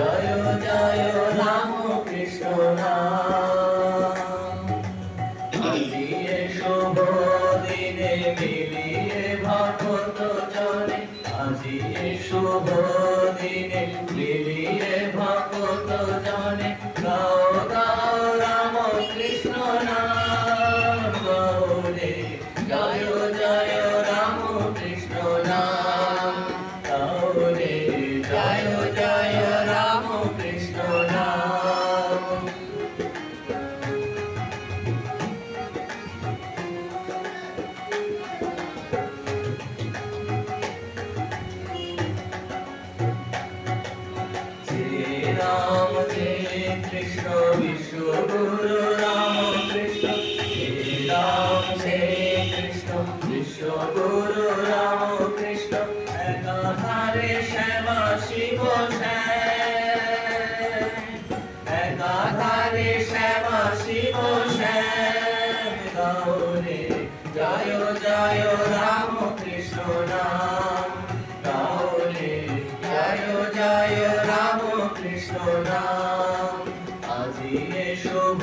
জয় জয় রাম কৃষ্ণ দিয়ে শুভ দিনে মিলিয়ে ভগত চলে আজিয়ে শুভ দিনে মিলিয়ে ভগত চলে গাও গাও রাম কৃষ্ণ নাম গৌরে জয় রাম শ্রী কৃষ্ণ বিষ্ণু সোনা আজিয়ে শুভ